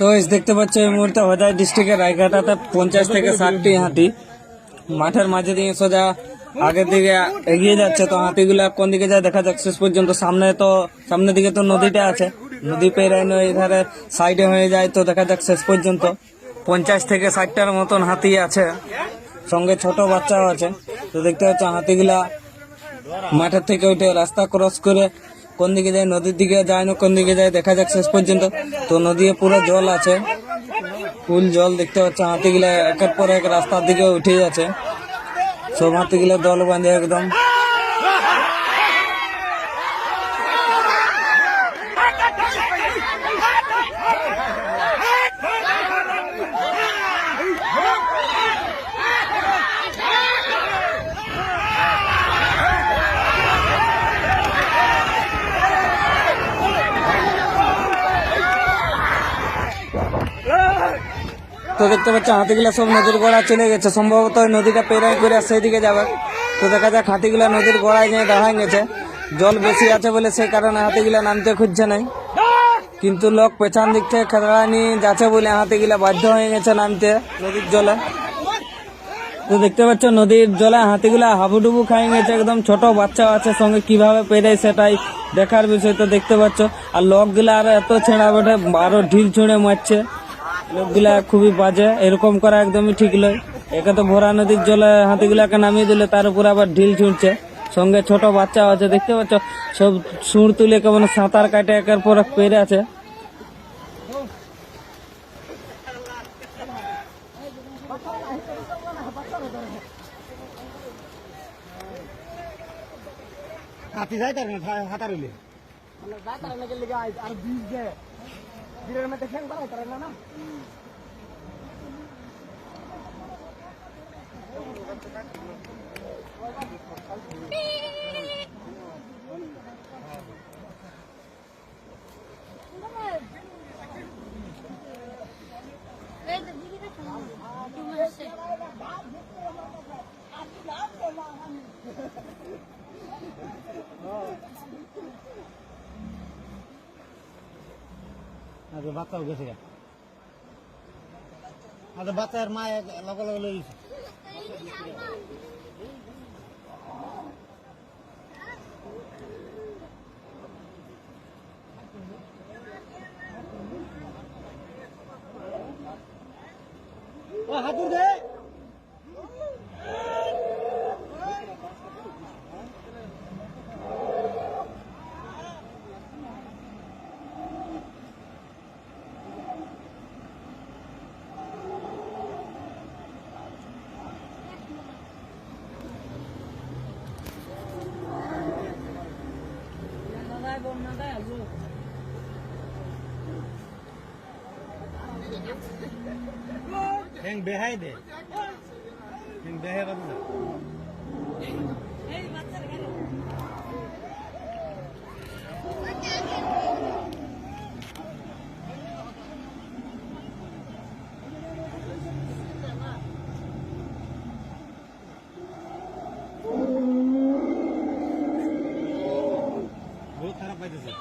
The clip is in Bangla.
তো দেখতে পাচ্ছ এই মুহূর্তে হোজাই ডিস্ট্রিক্টের রায়ঘাটাতে পঞ্চাশ থেকে ষাটটি হাতি মাঠের মাঝে দিয়ে সোজা আগের দিকে এগিয়ে যাচ্ছে। তো হাতিগুলা কোন দিকে যায় দেখা যাক, শেষ পর্যন্ত সামনে তো, সামনের দিকে তো নদীটা আছে। নদী পেরাইনো এধারে সাইডে হয়ে যায়, তো দেখা যাক শেষ পর্যন্ত। পঞ্চাশ থেকে ষাটটার মতন হাতি আছে, সঙ্গে ছোট বাচ্চাও আছে। তো দেখতে পাচ্ছ হাতিগুলা মাঠের থেকে উঠে রাস্তা ক্রস করে কোন দিকে যায় নদীর দিকে যায় না কোন দিকে যায় দেখা যাক শেষ পর্যন্ত তো নদী পুরো জল আছে ফুল জল দেখতে পাচ্ছ হাতিগুলা একের পর এক রাস্তার দিকে উঠে যাচ্ছে সব হাতিগুলা দল বাঁধে একদম তো দেখতে পাচ্ছ, হাতিগুলা সব নদীর গোড়া চলে গেছে। সম্ভবত নদীটা পেরাই করে সেই দিকে যাবে। তো দেখা যাক, হাতিগুলা নদীর গোড়ায় যেয়ে দাঁড়ায় গেছে। জল বেশি আছে বলে সেই কারণে হাতিগুলা নামতে খুঁজছে নাই। কিন্তু লোক পেছন দিক থেকে খেলা নিয়ে যাচ্ছে বলে হাতিগুলা বাধ্য হয়ে গেছে নামতে নদীর জলে। তো দেখতে পাচ্ছ, নদীর জলে হাতিগুলা হাবুডুবু খাই গেছে। একদম ছোট বাচ্চা আছে, সঙ্গে কীভাবে পেরে সেটাই দেখার বিষয় তো দেখতে পাচ্ছ। আর লোকগুলা আরও এত ছেঁড়া বেটে আরও ঢিল ছুঁড়ে মারছে। লোকগুলা খুবই বাজে এরকম করা একদমই ঠিক নয় একে তো ভরা নদীর জলে হাতিগুলাকে নামিয়ে দিলে তার উপর আবার ঢিল ছুঁড়ছে সঙ্গে ছোট বাচ্চা আছে দেখতে পাচ্ছ সব সুর তুলে কেমন সাঁতার কাটে একের পর এক পেরে আছে হাতি যায় তার হাতার হইলে এই তো দিদি দেখো তুমি আসছে আচ্ছা বাচ্চাও গেছে গা আচ্ছা বাচ্চার মা লগে লগে লই গেছে ও হাতুর দে ঠ্যাং বেহাই দে ঠ্যাং বেহাই কত দে বহুত খারাপ